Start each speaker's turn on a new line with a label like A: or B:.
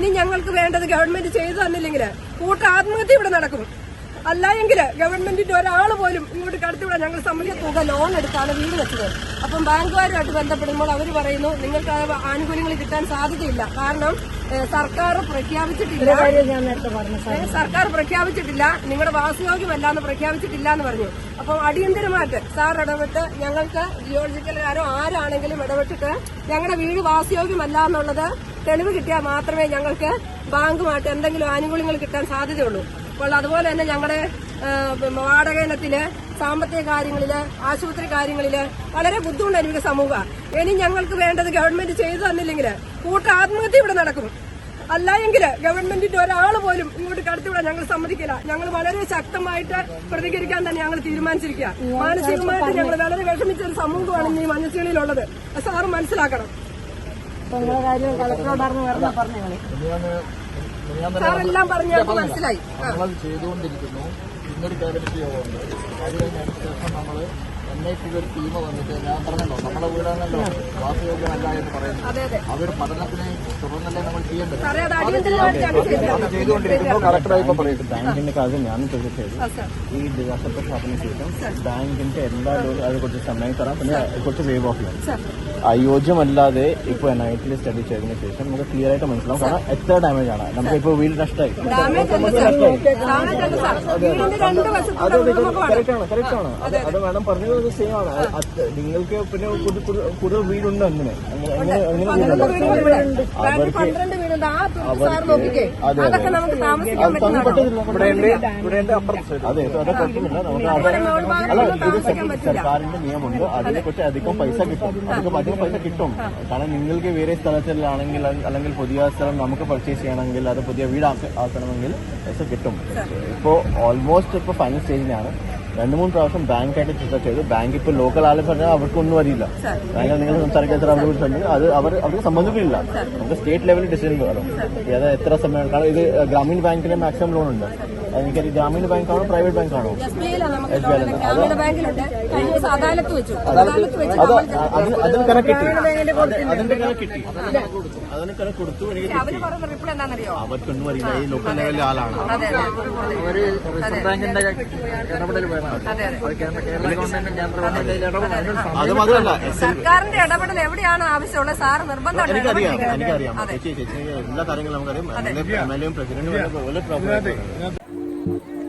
A: ഇനി ഞങ്ങൾക്ക് വേണ്ടത് ഗവൺമെന്റ് ചെയ്തു തന്നില്ലെങ്കിൽ കൂട്ട ആത്മഹത്യ ഇവിടെ നടക്കും. അല്ല എങ്കിൽ ഗവൺമെന്റിന്റെ ഒരാൾ പോലും ഇങ്ങോട്ട് കടത്തിവിടാൻ ഞങ്ങൾ സമയ തുക ലോൺ എടുത്താണ് വീട് വെച്ചത്. അപ്പം ബാങ്കുകാരുമായിട്ട് ബന്ധപ്പെടുമ്പോൾ അവർ പറയുന്നു നിങ്ങൾക്ക് ആനുകൂല്യങ്ങൾ കിട്ടാൻ സാധ്യതയില്ല. കാരണം സർക്കാർ പ്രഖ്യാപിച്ചിട്ടില്ല. സർക്കാർ പ്രഖ്യാപിച്ചിട്ടില്ല. നിങ്ങളുടെ വാസയോഗ്യമല്ല എന്ന് പ്രഖ്യാപിച്ചിട്ടില്ല എന്ന് പറഞ്ഞു. അപ്പം അടിയന്തരമായിട്ട് സാർ ഇടപെട്ട് ഞങ്ങൾക്ക് ജിയോളജിക്കലുകാരോ ആരാണെങ്കിലും ഇടപെട്ടിട്ട് ഞങ്ങളുടെ വീട് വാസയോഗ്യമല്ല എന്നുള്ളത് തെളിവ് കിട്ടിയാൽ മാത്രമേ ഞങ്ങൾക്ക് ബാങ്കുമായിട്ട് എന്തെങ്കിലും ആനുകൂല്യങ്ങൾ കിട്ടാൻ സാധ്യതയുള്ളൂ. അപ്പോൾ അതുപോലെ തന്നെ ഞങ്ങളുടെ ഏഹ്, വാടക ഇനത്തിൽ സാമ്പത്തിക കാര്യങ്ങളിൽ ആശുപത്രി കാര്യങ്ങളിൽ വളരെ ബുദ്ധിമുട്ട് അനുഭവിക്കുന്ന സമൂഹം. ഇനി ഞങ്ങൾക്ക് വേണ്ടത് ഗവൺമെന്റ് ചെയ്തു തന്നില്ലെങ്കിൽ കൂട്ട ആത്മഹത്യ ഇവിടെ നടക്കും. അല്ല എങ്കിൽ ഗവൺമെന്റിന്റെ ഒരാൾ പോലും ഇങ്ങോട്ട് കടത്തിവിടാൻ ഞങ്ങൾ സമ്മതിക്കില്ല. ഞങ്ങൾ വളരെ ശക്തമായിട്ട് പ്രതികരിക്കാൻ തന്നെ ഞങ്ങൾ തീരുമാനിച്ചിരിക്കുക മാനസികമായിട്ട് ഞങ്ങൾ വളരെ വിഷമിച്ച ഒരു സമൂഹമാണ് ഈ മനസ്സുകളിലുള്ളത് സാറ് മനസ്സിലാക്കണം.
B: നിങ്ങളെ കാര്യം കളക്ടറോടാർന്ന് പറഞ്ഞ പറഞ്ഞു
C: മിനിയാന്ന് മിനിയാന്ന്
A: സാറെല്ലാം പറഞ്ഞു മനസ്സിലായി.
C: ചെയ്തുകൊണ്ടിരിക്കുന്നു. ഇന്നൊരു കാര്യം യോഗമുണ്ട് അത് ശേഷം നമ്മൾ ഒരു ടീം വന്നിട്ട് ഞാൻ പറഞ്ഞല്ലോ നമ്മുടെ വീടാണല്ലോ വാസയോഗ്യമല്ല എന്ന് പറയുന്നത്.
A: അതെ അതെ.
C: അവർ പഠനത്തിന് തുടർന്നല്ലേ നമ്മൾ ചെയ്യേണ്ടത്?
A: സാറേ അത് അടിയന്തരമായിട്ട് ഞങ്ങൾ ചെയ്തു
C: ചെയ്തുകൊണ്ടിരിക്കുന്നു കളക്ടറായി ഇപ്പൊ പറയുന്നത്
D: ബാങ്കിന്റെ കാര്യം ഞാൻ ചോദിച്ചത് ഈ ഡിസാസ്റ്റർ പ്രശ്നത്തിന് ശേഷം ബാങ്കിന്റെ എല്ലാ അത് കുറച്ച് സമയം തരാം. പിന്നെ കുറച്ച് വേവ് ഓഫ് അയോജ്യമല്ലാതെ ഇപ്പൊ എൻ ഐ ടിയിൽ സ്റ്റഡി ചെയ്തതിനു ശേഷം നമുക്ക് ക്ലിയർ ആയിട്ട് മനസ്സിലാവും. കാരണം എത്ര ഡാമേജ് ആണ്. നമുക്ക് ഇപ്പൊ വീട് നഷ്ടമായി. അത്. അത് വേണം പറഞ്ഞത് സെയിം ആണ് അത് നിങ്ങൾക്ക് പിന്നെ കൂടുതൽ- വീടുണ്ട് അങ്ങനെ.
A: പന്ത്രണ്ട്
D: വീടുണ്ട്.
A: ആ സാർ നോക്കിക്കേ.
D: അതെ,
A: അതൊക്കെ നമുക്ക് താമസിക്കാൻ
D: സർക്കാരിന്റെ നിയമമുണ്ട്. അതിനെ കുറിച്ച് അധികം പൈസ കിട്ടും. അധികം അധികം പൈസ കിട്ടും. കാരണം നിങ്ങൾക്ക് വേറെ സ്ഥലത്തിലാണെങ്കിൽ അല്ലെങ്കിൽ പുതിയ സ്ഥലം നമുക്ക് പർച്ചേസ് ചെയ്യണമെങ്കിൽ അത് പുതിയ വീട് ആക്ക- ആക്കണമെങ്കിൽ പൈസ കിട്ടും. ഇപ്പോൾ ഓൾമോസ്റ്റ് ഇപ്പോൾ ഫൈനൽ സ്റ്റേജിലാണ് രണ്ട് മൂന്ന് പ്രാവശ്യം ബാങ്കായിട്ട് ചിത്ര ചെയ്തു. ബാങ്ക് ഇപ്പോൾ ലോക്കൽ ആളെ പറഞ്ഞാൽ അവർക്കൊന്നും അറിയില്ല. ബാങ്കിൽ നിങ്ങൾ സംസാരിക്കാത്ത അവർ വിളിച്ചിട്ടുണ്ട് അത് അവർ അവർക്ക് സംബന്ധിക്കില്ല. നമുക്ക് സ്റ്റേറ്റ് ലെവലിൽ ഡിസിഷൻ വേണം. അത് എത്ര സമയം കാരണം ഇത് ഗ്രാമീൺ ബാങ്കിന്റെ മാക്സിമം ലോൺ ഉണ്ട്. അത് എനിക്കറിയാം ഗ്രാമീൺ ബാങ്കാണോ പ്രൈവറ്റ് ബാങ്കാണോ?
A: എസ് ബി ഐ ഗ്രാമീണ
D: അത്
A: നമ്മൾ
D: അതിന് അതിന് കണക്ക് കിട്ടി. അതിന്റെ കണക്ക് കിട്ടി. അതിന് കണക്ക് കൊടുത്തു. എനിക്ക്
A: അവർ
D: അവർക്കൊന്നും അറിയില്ല. ഈ ലോക്കൽ ലെവലിലെ ആളാണ്.
A: അതെ അതെ.
C: അവർ ബാങ്കിന്റെ ഇടപെടൽ വേണം
A: അതെ
D: മാത്രമല്ല
A: സർക്കാരിന്റെ ഇടപെടൽ എവിടെയാണ് ആവശ്യമുള്ള സാർ നിർബന്ധം
D: എനിക്കറിയാം
A: ഇടപെടേണ്ടത്.
D: എനിക്കറിയാം. ചേച്ചി ചേച്ചി എല്ലാ കാര്യങ്ങളും നമുക്കറിയാം. എം എൽ എയും പ്രസിഡന്റും പ്രോബ്ലം